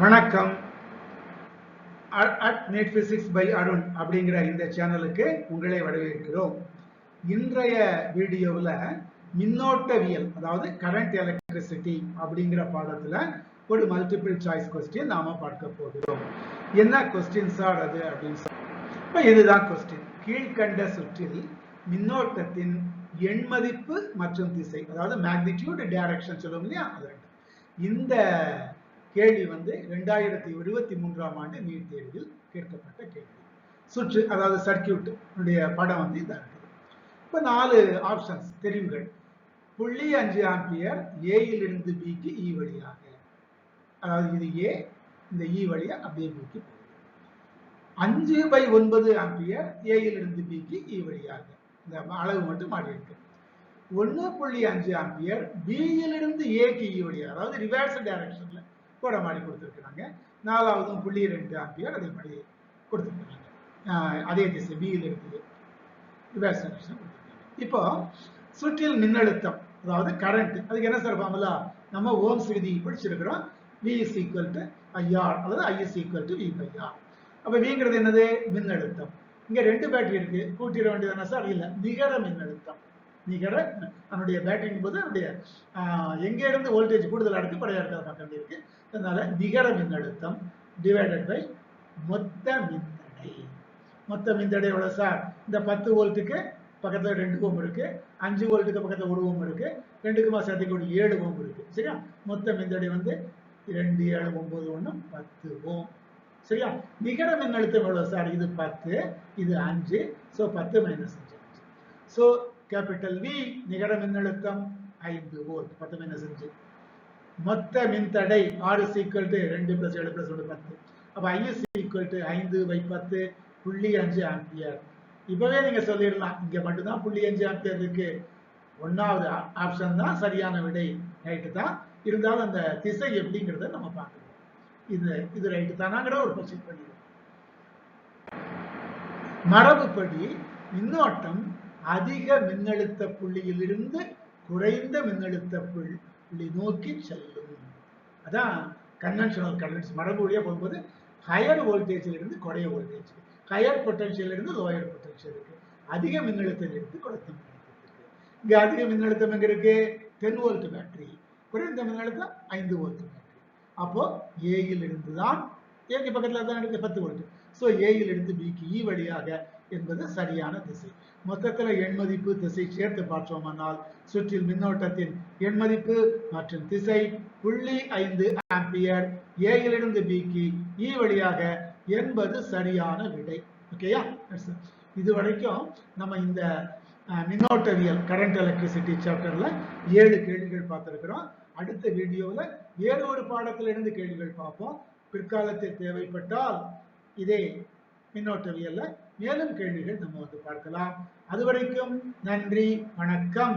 வணக்கம். At net physics by Arun அப்படிங்கிற இந்த சேனலுக்கு உங்களை வரவேற்கிறோம். இன்றைய வீடியோவில் மின்னோட்டவியல் அதாவது கரண்ட் எலக்ட்ரிசிட்டி அப்படிங்கிற பாடத்துல ஒரு மல்டிபிள் சாய்ஸ் கொஸ்டின் நாம பார்க்க போகிறோம். என்ன கொஸ்டின் சார் அது அப்படின்னு சொல்லி இதுதான் கொஸ்டின் கீழ்கண்ட சுற்றில் மின்னோட்டத்தின் எண்மதிப்பு மற்றும் திசை அதாவது மேக்னிடியூட் டைரக்ஷன் சொல்லுவோம் இல்லையா? இந்த கேள்வி வந்து ரெண்டாயிரத்தி இருபத்தி மூன்றாம் ஆண்டு நீட் தேர்வில் கேட்கப்பட்ட கேள்வி. சுற்று அதாவது சர்க்கியூட் படம் வந்து இதாக இருக்குது. இப்போ நாலு ஆப்ஷன்ஸ் தெரிவுகள். புள்ளி அஞ்சு ஆம்பியர் ஏயிலிருந்து பிக்கு இ e வழியாக. அதாவது இது ஏ இந்த இ வழியா அப்படியே பிக்கு போகுது. அஞ்சு பை ஒன்பது ஆம்பியர் ஏயிலிருந்து பிக்கு இ e வழியாக. இந்த அளவு மட்டும் மாறி இருக்கு. ஒன்று புள்ளி அஞ்சு ஆம்பியர் பியிலிருந்து ஏக்கு இ வழியாக. அதாவது ரிவர்ஸ் டைரக்ஷன்ல போட மாதிரி கொடுத்துருக்குறாங்க. நாலாவதும் புள்ளி ரெண்டு ஆம்பியர் அதே மாதிரி கொடுத்துருக்காங்க அதே திசை பியில் இருக்குது ரிவர்ஸ் கொடுத்துருக்காங்க இப்போ சுற்றில் மின்னழுத்தம் அதாவது கரண்ட் அதுக்கு என்ன சார் ஃபார்முலா நம்ம ஓம்ஸ் விதி படிச்சிருக்கிறோம். V is equal to IR அல்லது I equal to V V by R. அப்ப Vங்கிறது என்னது? மின்னழுத்தம். இங்க ரெண்டு பேட்டரி இருக்கு. கூட்டிட வேண்டியது சார்? இல்லை நிகர மின்னழுத்தம். நிகர அதனுடைய பேட்டரிங் போது அதனுடைய எங்கே இருந்து வோல்டேஜ் கூடுதலாக இருக்கு குறையா இருக்க பார்க்க வேண்டியிருக்கு. அதனால நிகர மின்னழுத்தம் டிவைடட் பை மொத்த மின்தடை. மொத்த மின்தடை எவ்வளோ சார் இந்த பத்து வோல்ட்டுக்கு பக்கத்தில் ரெண்டு ஓம் இருக்கு. அஞ்சு வோல்ட்டுக்கு பக்கத்தில் ஒரு ஓம் இருக்கு. ரெண்டுக்குமா சேர்த்து ஒரு ஏழு ஓம் இருக்கு. சரியா? மொத்த மின்தடை வந்து ரெண்டு ஏழு ஒன்பது ஒன்று பத்து ஓம். சரியா? நிகர மின்னழுத்தம் எவ்வளோ சார் இது பத்து இது அஞ்சு ஸோ பத்து மைனஸ் அஞ்சு. ஸோ கேபிட்டல் வி நிகர மின்னழுத்தம் ஐந்து வோல்ட் பத்து மைனஸ் அஞ்சு மொத்த மின்தடை ஆறு சீக்வல் டு ரெண்டு பிளஸ் ஏழு பிளஸ் ஒன்று பத்து. அப்போ ஐஎஸ் ஈக்குவல் டு ஐந்து பை பத்து புள்ளி அஞ்சு ஆம்பியர். இப்பவே நீங்க சொல்லிடலாம். இங்க மட்டும்தான் புள்ளி அஞ்சு ஆம்பியர் இருக்கு. ஒன்னாவது ஆப்ஷன் தான் சரியான விடை. ரைட்டு தான். இருந்தாலும் அந்த திசை எப்படிங்கிறத நம்ம பார்க்கணும். இது இது ரைட்டு தானாங்கிற ஒரு கொஸ்டின் பண்ணிடுவோம் மரபுப்படி மின்னோட்டம் அதிக மின்னழுத்த புள்ளியிலிருந்து குறைந்த மின்னழுத்த புள்ளி நோக்கி செல்லும். அதான் கன்வென்ஷனல் கரண்ட்ஸ் மரபு வழியாக போகும்போது ஹையர் வோல்டேஜில் இருந்து குறைய வோல்டேஜ் ஹையர் பொட்டன்ஷியல் இருந்து லோயர் பொட்டன்ஷியலுக்கு அதிக மின்னழுத்தம் இருந்து குறைந்த மின்னழுத்தத்துக்கு இங்கே அதிக மின்னழுத்தம் எங்க இருக்கு? டென் வோல்ட் பேட்டரி குறைந்த மின்னழுத்தம் ஐந்து வோல்ட் பேட்டரி அப்போ ஏயில் இருந்து தான் ஏக்கு பக்கத்தில் தான் எடுக்க பத்து வோல்ட் ஸோ ஏயில் இருந்து பிக்கு இ e வழியாக என்பது சரியான திசை. மொத்தத்தில் எண்மதிப்பு திசை சேர்த்து பார்த்தோமானால் சுற்றில் மின்னோட்டத்தின் எண்மதிப்பு மற்றும் திசை புள்ளி ஐந்து ஆம்பியர். ஏயிலிருந்து பிக்கு இ e வழியாக என்பது சரியான விடை. ஓகேயா இது வரைக்கும் நம்ம இந்த மின்னோட்டவியல் கரண்ட் எலக்ட்ரிசிட்டி சாப்டர்ல ஏழு கேள்விகள் பார்த்துருக்குறோம். அடுத்த வீடியோவில் வேறு ஒரு பாடத்திலிருந்து கேள்விகள் பார்ப்போம். பிற்காலத்தில் தேவைப்பட்டால் இதே மின்னோட்டவியல்ல மேலும் கேள்விகள் நம்ம வந்து பார்க்கலாம். அதுவரைக்கும் நன்றி வணக்கம்.